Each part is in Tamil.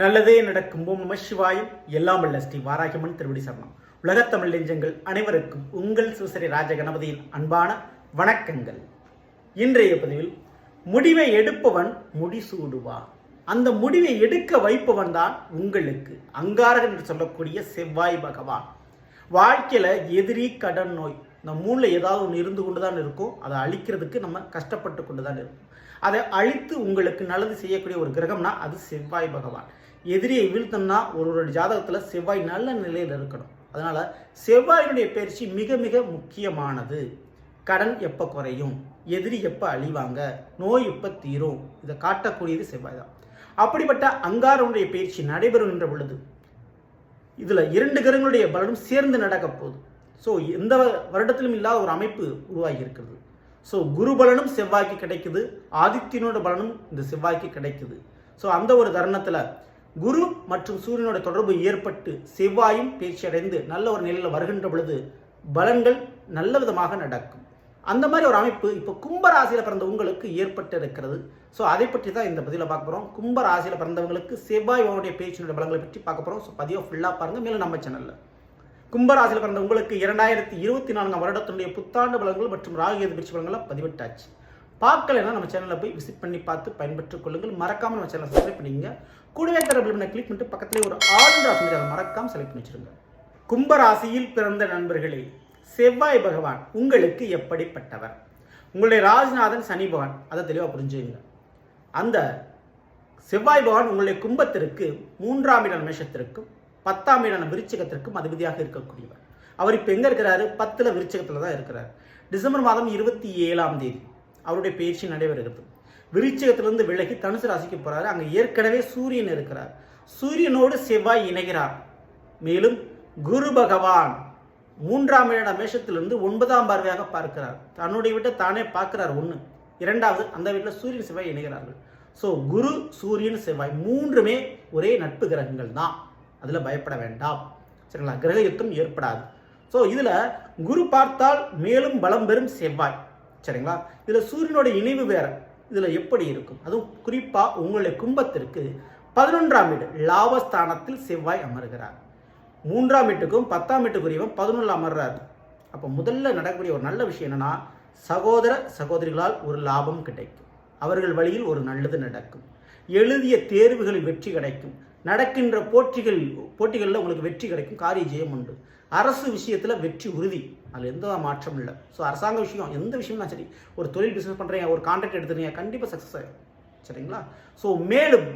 நல்லதே நடக்கும். ஓம் நம சிவாயம் எல்லாம் வல்ல ஸ்ரீ வாராகிமன் திருவடி சரணம். உலகத்தமிழ் நெஞ்சங்கள் அனைவருக்கும் உங்கள் சிவசரி ராஜ கணபதியின் அன்பான வணக்கங்கள். இன்றைய பதிவில் முடிவை எடுப்பவன் முடிசூடுவான் அந்த முடிவை எடுக்க வைப்பவன் தான் உங்களுக்கு அங்காரகன் என்று சொல்லக்கூடிய செவ்வாய் பகவான். வாழ்க்கையில் எதிரி கடன் நோய் இந்த மூணில் ஏதாவது ஒன்று இருந்து கொண்டு தான் இருக்கும் அதை அழிக்கிறதுக்கு நம்ம கஷ்டப்பட்டு கொண்டு தான் இருக்கும். அதை அழித்து உங்களுக்கு நல்லது செய்யக்கூடிய ஒரு கிரகம்னா அது செவ்வாய் பகவான். எதிரியை வீழ்த்தம்னா ஒரு ஜாதகத்தில் செவ்வாய் நல்ல நிலையில் இருக்கணும். அதனால் செவ்வாயினுடைய பயிற்சி மிக மிக முக்கியமானது. கடன் எப்போ குறையும்? எதிரி எப்போ அழிவாங்க? நோய் எப்போ தீரும்? இதை காட்டக்கூடியது செவ்வாய் தான். அப்படிப்பட்ட அங்காரனுடைய பயிற்சி நடைபெறுகின்ற பொழுது இதில் இரண்டு கிரகங்களுடைய பலனும் சேர்ந்து நடக்க போகுது. ஸோ எந்த வருடத்திலும் இல்லாத ஒரு அமைப்பு உருவாகி இருக்கிறது. ஸோ குரு பலனும் செவ்வாய்க்கு கிடைக்குது. ஆதித்யனோட பலனும் இந்த செவ்வாய்க்கு கிடைக்குது. ஸோ அந்த ஒரு தருணத்தில் குரு மற்றும் சூரியனோட தொடர்பு ஏற்பட்டு செவ்வாயும் பேச்சு அடைந்து நல்ல ஒரு நிலையில் வருகின்ற பொழுது பலன்கள் நல்ல விதமாக நடக்கும். அந்த மாதிரி ஒரு அமைப்பு இப்போ கும்பராசியில் பிறந்த உங்களுக்கு ஏற்பட்டு இருக்கிறது. ஸோ அதை பற்றி தான் இந்த பதிவில் பார்க்க போகிறோம் கும்பராசியில் பிறந்தவங்களுக்கு செவ்வாய் அவனுடைய பேச்சினுடைய பலங்களை பற்றி பார்க்க போகிறோம் ஸோ பதிவை ஃபுல்லாக பாருங்கள் மேலும் நம்ம சேனலில் கும்பராசியில் பிறந்த உங்களுக்கு இரண்டாயிரத்தி இருபத்தி நான்காம் வருடத்தினுடைய புத்தாண்டு பலன்கள் மற்றும் ராகுகேது பிரிச்சு பலன்களை பதிவிட்டாச்சு. பார்க்கலைன்னா நம்ம சேனலில் போய் விசிட் பண்ணி பார்த்து பயன்பெற்றுக் கொள்ளுங்கள். மறக்காமல் நம்ம சேனலை சப்ஸ்கிரைப் பண்ணிங்க கூடவே தர பிள்ளை கிளிக் பண்ணிட்டு பக்கத்துலேயே ஒரு ஆளுநர் ஆசை அதை மறக்காமல் செலக்ட் பண்ணி வச்சுருங்க. கும்பராசியில் பிறந்த நண்பர்களே செவ்வாய் பகவான் உங்களுக்கு எப்படிப்பட்டவர்? உங்களுடைய ராஜ்நாதன் சனி பகவான் அதை தெளிவாக புரிஞ்சுங்க அந்த செவ்வாய் பகவான் உங்களுடைய கும்பத்திற்கு மூன்றாம் இட மேஷத்திற்கும் பத்தாம் இடம் விருச்சிகத்திற்கும் அதிபதியாக இருக்கக்கூடியவர். அவர் இப்போ எங்கே இருக்கிறாரு? பத்தில் விருச்சகத்தில் தான் இருக்கிறார். டிசம்பர் மாதம் இருபத்தி ஏழாம் தேதி அவருடைய பயிற்சி நடைபெறுகிறது. விருச்சகத்திலிருந்து விலகி தனுசு ராசிக்கு போகிறாரு அங்கே ஏற்கனவே சூரியன் இருக்கிறார். சூரியனோடு செவ்வாய் இணைகிறார். மேலும் குரு பகவான் மூன்றாம் இட மேஷத்திலிருந்து ஒன்பதாம் பார்வையாக பார்க்கிறார். தன்னுடைய வீட்டை தானே பார்க்கிறார் ஒன்று இரண்டாவது அந்த வீட்டில் சூரியன் செவ்வாய் இணைகிறார்கள். ஸோ குரு சூரியன் செவ்வாய் மூன்றுமே ஒரே நட்பு கிரகங்கள் தான் அதில் பயப்பட வேண்டாம். சரிங்களா? கிரக யுத்தம் ஏற்படாது. ஸோ இதில் குரு பார்த்தால் மேலும் பலம் பெறும் செவ்வாய். சரிங்களா? இதில் சூரியனோட இணைவு வேற. இதில் எப்படி இருக்கும்? அதுவும் குறிப்பாக உங்களுடைய கும்பத்திற்கு பதினொன்றாம் வீடு லாபஸ்தானத்தில் செவ்வாய் அமர்கிறார். மூன்றாம் வீட்டுக்கும் பத்தாம் வீட்டுக்குரியவன் பதினொன்றில் அமர்றாரு. அப்போ முதல்ல நடக்கக்கூடிய ஒரு நல்ல விஷயம் என்னென்னா சகோதர சகோதரிகளால் ஒரு லாபம் கிடைக்கும். அவர்கள் வழியில் ஒரு நல்லது நடக்கும். எழுதிய தேர்வுகளில் வெற்றி கிடைக்கும். நடக்கின்ற போட்டிகள் போட்டிகளில் உங்களுக்கு வெற்றி கிடைக்கும் காரிய ஜெயம் உண்டு. அரசு விஷயத்தில் வெற்றி உறுதி. அதில் எந்த மாற்றம் இல்லை. ஸோ அரசாங்க விஷயம் எந்த விஷயம்னா சரி ஒரு தொழில் பிஸ்னஸ் பண்ணுறீங்க ஒரு கான்ட்ராக்ட் எடுத்துறீங்க கண்டிப்பாக சக்ஸஸ் ஆகும் சரிங்களா? ஸோ மேலும்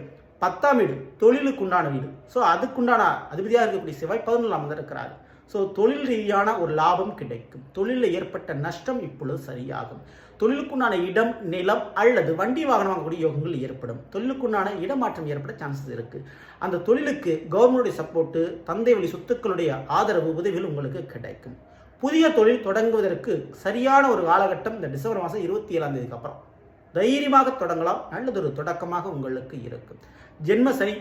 பத்தாம் வீடு தொழிலுக்கு உண்டான வீடு. ஸோ அதுக்குண்டான அதிபதியாக இருக்கக்கூடிய செவ்வாய் பதினொன்றாம் வந்து இருக்கிறார். ஸோ தொழில் ரீதியான ஒரு லாபம் கிடைக்கும். தொழிலில் ஏற்பட்ட நஷ்டம் இப்பொழுது சரியாகும். தொழிலுக்குண்டான இடம் நிலம் அல்லது வண்டி வாகனம் வாங்கக்கூடிய யோகங்கள் ஏற்படும். தொழிலுக்குண்டான இடமாற்றம் ஏற்பட சான்சஸ் இருக்கு. அந்த தொழிலுக்கு கவர்மெண்டுடைய சப்போர்ட்டு தந்தை வழி சொத்துக்களுடைய ஆதரவு உதவிகள் உங்களுக்கு கிடைக்கும். புதிய தொழில் தொடங்குவதற்கு சரியான ஒரு காலகட்டம் இந்த டிசம்பர் மாதம் இருபத்தி ஏழாம் தேதிக்கு அப்புறம். தைரியமாக தொடங்கலாம். நல்லதொரு தொடக்கமாக உங்களுக்கு இருக்கும். ஜென்ம சனி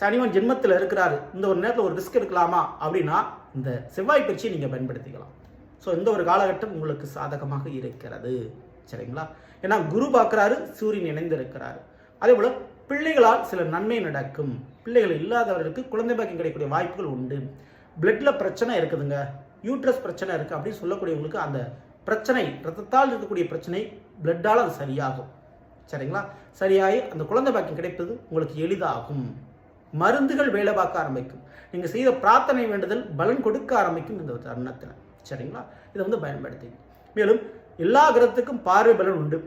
சனிவன் ஜென்மத்தில் இருக்கிறாரு. இந்த ஒரு நேரத்தில் ஒரு ரிஸ்க் எடுக்கலாமா அப்படின்னா இந்த செவ்வாய் பயிற்சியை நீங்கள் பயன்படுத்திக்கலாம். ஸோ இந்த ஒரு காலகட்டம் உங்களுக்கு சாதகமாக இருக்கிறது. சரிங்களா? ஏன்னா குரு பார்க்குறாரு சூரியன் இணைந்திருக்கிறாரு. அதே போல் பிள்ளைகளால் சில நன்மை நடக்கும். பிள்ளைகள் இல்லாதவர்களுக்கு குழந்தை பாக்கியம் கிடைக்கக்கூடிய வாய்ப்புகள் உண்டு. பிளட்டில் பிரச்சனை இருக்குதுங்க. யூட்ரஸ் பிரச்சனை இருக்குது அப்படின்னு சொல்லக்கூடியவங்களுக்கு அந்த பிரச்சனை ரத்தத்தால் இருக்கக்கூடிய பிரச்சனை பிளட்டால் அது சரியாகும். சரிங்களா? சரியாகி அந்த குழந்தை பாக்கியம் கிடைப்பது உங்களுக்கு எளிதாகும். மருந்துகள் வேலை பார்க்க ஆரம்பிக்கும். நீங்கள் செய்த பிரார்த்தனை வேண்டுதல் பலன் கொடுக்க ஆரம்பிக்கும் இந்த தருணத்தில். சரிங்களா? இதை வந்து பயன்படுத்தி மேலும் எல்லா கிரகத்துக்கும் பார்வை பலன் உண்டு.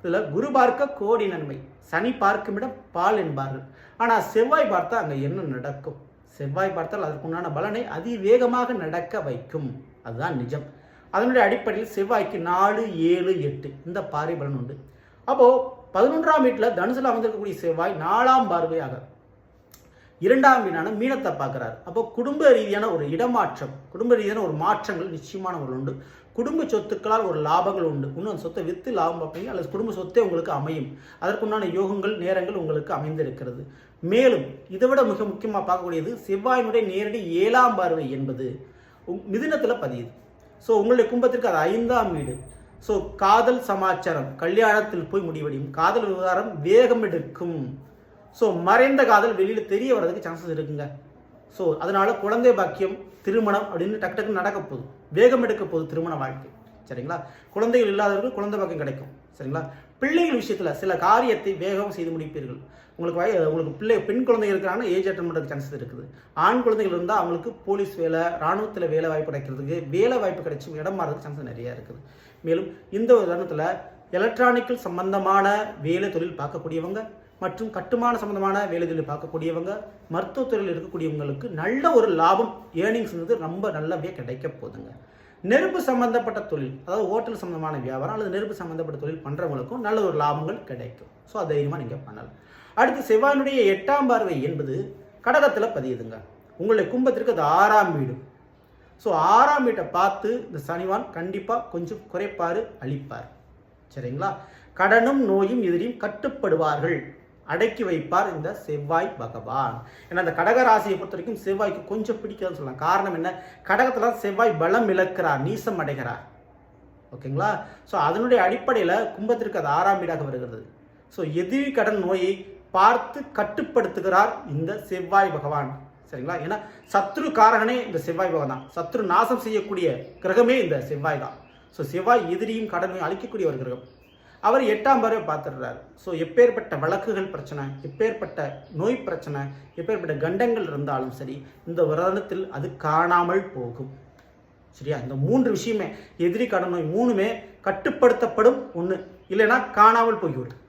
இதில் குரு பார்க்க கோடி நன்மை சனி பார்க்குமிடம் பால் என்பார்கள். ஆனால் செவ்வாய் பார்த்தா அங்கே என்ன நடக்கும்? செவ்வாய் பார்த்தால் அதற்குண்டான பலனை அதிவேகமாக நடக்க வைக்கும். அதுதான் நிஜம். அதனுடைய அடிப்படையில் செவ்வாய்க்கு நாலு ஏழு எட்டு இந்த பார்வை பலன் உண்டு. அப்போது பதினொன்றாம் வீட்டில் தனுசில் அமைந்திருக்கக்கூடிய செவ்வாய் நாலாம் பார்வையாக இரண்டாம் வீடான மீனத்தை பார்க்குறாரு. அப்போ குடும்ப ரீதியான ஒரு இடமாற்றம் குடும்ப ரீதியான ஒரு மாற்றங்கள் நிச்சயமான ஒரு உண்டு. குடும்ப சொத்துக்களால் ஒரு லாபங்கள் உண்டு. இன்னும் அந்த சொத்தை விற்று லாபம் பார்ப்பீங்க. அல்லது குடும்ப சொத்தே உங்களுக்கு அமையும். அதற்குண்டான யோகங்கள் நேரங்கள் உங்களுக்கு அமைந்திருக்கிறது. மேலும் இதை விட மிக முக்கியமாக பார்க்கக்கூடியது செவ்வாயினுடைய நேரடி ஏழாம் பார்வை என்பது. மிதினத்தில் பதியுது. ஸோ உங்களுடைய கும்பத்திற்கு அது ஐந்தாம் வீடு. ஸோ காதல் சமாச்சாரம் கல்யாணத்தில் போய் முடிவடையும். காதல் விவகாரம் வேகம் எடுக்கும். ஸோ மறைந்த காதல் வெளியில் தெரிய வர்றதுக்கு சான்சஸ் இருக்குங்க. ஸோ அதனால் குழந்தை பாக்கியம் திருமணம் அப்படின்னு டக்கு டக்குன்னு நடக்க போகுது. வேகம் எடுக்க போகுது திருமண வாழ்க்கை. சரிங்களா? குழந்தைகள் இல்லாதவர்கள் குழந்தை பாக்கியம் கிடைக்கும். சரிங்களா? பிள்ளைகள் விஷயத்தில் சில காரியத்தை வேகம் செய்து முடிப்பீர்கள். உங்களுக்கு வய உங்களுக்கு பிள்ளை பெண் குழந்தை இருக்கிறாங்கன்னா ஏஜ் அட்டன் பண்ணுறதுக்கு சான்சஸ் இருக்குது. ஆண் குழந்தைகள் இருந்தால் அவங்களுக்கு போலீஸ் வேலை ராணுவத்தில் வேலை வாய்ப்பு கிடைக்கிறதுக்கு வேலை வாய்ப்பு கிடைச்சி இடம் மாறதுக்கு சான்சஸ் நிறையா இருக்குது. மேலும் இந்த ஒரு தருணத்தில் எலக்ட்ரானிக்கல் சம்பந்தமான வேலை தொழில் பார்க்கக்கூடியவங்க மற்றும் கட்டுமான சம்பந்தமான வேலை பார்க்கக்கூடியவங்க மருத்துவத்துறையில் இருக்கக்கூடியவங்களுக்கு நல்ல ஒரு லாபம் ஏர்னிங்ஸ் ரொம்ப நல்லபடியாக கிடைக்க போகுதுங்க. நெருப்பு சம்பந்தப்பட்ட தொழில் அதாவது ஹோட்டல் சம்பந்தமான வியாபாரம் அல்லது நெருப்பு சம்பந்தப்பட்ட தொழில் பண்ணுறவங்களுக்கும் நல்ல ஒரு லாபங்கள் கிடைக்கும். ஸோ அது தைரியமாக நீங்கள் பண்ணலாம். அடுத்து செவ்வாயினுடைய எட்டாம் பார்வை என்பது கடகத்தில் பதியுதுங்க. உங்களுடைய கும்பத்திற்கு அது ஆறாம் வீடு. ஸோ ஆறாம் வீட்டை பார்த்து இந்த சனிவான் கண்டிப்பாக கொஞ்சம் குறைப்பார் அழிப்பார். சரிங்களா? கடனும் நோயும் எதிரியும் கட்டுப்படுவார்கள். அடக்கி வைப்பார் இந்த செவ்வாய் பகவான். ஏன்னா அந்த கடக ராசியை பொறுத்த வரைக்கும் செவ்வாய்க்கு கொஞ்சம் பிடிக்காதுன்னு சொல்லலாம். காரணம் என்ன? கடகத்தில் செவ்வாய் பலம் இழக்கிறார் நீசம் அடைகிறார். ஓகேங்களா? ஸோ அதனுடைய அடிப்படையில் கும்பத்திற்கு அது ஆறாம் வீடாக வருகிறது. ஸோ எதிரி கடன் நோயை பார்த்து கட்டுப்படுத்துகிறார் இந்த செவ்வாய் பகவான். சரிங்களா? ஏன்னா சத்ரு காரகனே இந்த செவ்வாய் பகவான் தான். சத்ரு நாசம் செய்யக்கூடிய கிரகமே இந்த செவ்வாய் தான். ஸோ செவ்வாய் எதிரியும் கடனையும் அழிக்கக்கூடிய ஒரு கிரகம். அவர் எட்டாம் பார்வை பார்த்துடுறாரு. ஸோ எப்பேற்பட்ட வழக்குகள் பிரச்சனை எப்பேற்பட்ட நோய் பிரச்சனை எப்பேற்பட்ட கண்டங்கள் இருந்தாலும் சரி இந்த வருடத்தில் அது காணாமல் போகும். சரியா? இந்த மூன்று விஷயமே எதிரி கடன் நோய் மூணுமே கட்டுப்படுத்தப்படும் ஒன்று இல்லைன்னா காணாமல் போய்விடும்.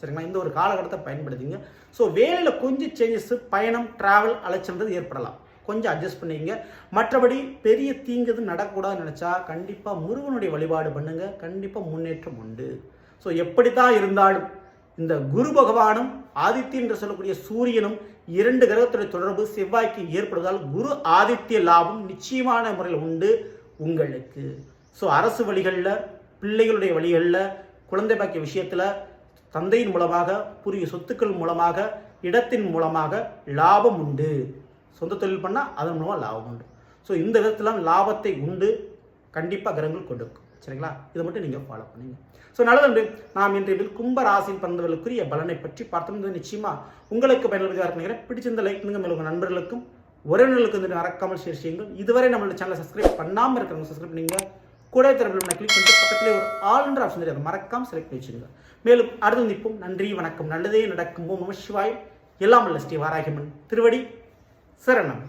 சரிங்களா? இந்த ஒரு காலகட்டத்தை பயன்படுத்திங்க. ஸோ வேலையில் கொஞ்சம் சேஞ்சஸ் பயணம் டிராவல் அலைச்சல்ன்றது ஏற்படலாம். கொஞ்சம் அட்ஜஸ்ட் பண்ணிக்கங்க மற்றபடி பெரிய தீங்கு எதுவும் நடக்கக்கூடாதுன்னு நினச்சா கண்டிப்பாக முருகனுடைய வழிபாடு பண்ணுங்கள் கண்டிப்பாக முன்னேற்றம் உண்டு. ஸோ எப்படி தான் இருந்தாலும் இந்த குரு பகவானும் ஆதித்யன் என்று சொல்லக்கூடிய சூரியனும் இரண்டு கிரகத்துடைய தொடர்பு செவ்வாய்க்கு ஏற்படுவதால் குரு ஆதித்ய லாபம் நிச்சயமான முறையில் உண்டு உங்களுக்கு. ஸோ அரசு வழிகளில் பிள்ளைகளுடைய வழிகளில் குழந்தை பாக்கிய விஷயத்தில் தந்தையின் மூலமாக புரிய சொத்துக்கள் மூலமாக இடத்தின் மூலமாக லாபம் உண்டு. சொந்த தொழில் பண்ணால் அதன் மூலமாக லாபம் உண்டு. ஸோ இந்த விதத்திலாம் லாபத்தை உண்டு கண்டிப்பாக கிரகங்கள் கொடுக்கும். சரிங்களா? இதை மட்டும் நீங்கள் ஃபாலோ பண்ணுங்க. ஸோ நல்லது நாம் இன்றைய கும்ப ராசியில் பிறந்தவர்களுக்குரிய பலனை பற்றி பார்த்தோம். நிச்சயமா உங்களுக்கு பயனுள்ளதாக நினைக்கிறேன். பிடிச்சிருந்த லைக் பண்ணுங்க. மேலும் உங்கள் நண்பர்களுக்கும் உறவினர்களுக்கு வந்து மறக்காமல் ஷேர் செய்யுங்கள். இதுவரை நம்மளோட சேனலை சப்ஸ்கிரைப் பண்ணாமல் இருக்கிறவங்க சப்ஸ்கிரைப் பண்ணீங்க கூட திறப்பில் கிளிக் பண்ணிட்டு பக்கத்திலே ஒரு ஆளுன்ற ஆப்ஷன் தெரியாது. அதை மறக்காம செலக்ட் பண்ணி வச்சுங்க மேலும் அடுத்து நிற்போம் நன்றி வணக்கம். நல்லதே நடக்கும். ஓம் நம சிவாய். எல்லாம் உள்ள ஸ்ரீ வாராகிமன். திருவடி சரணம்.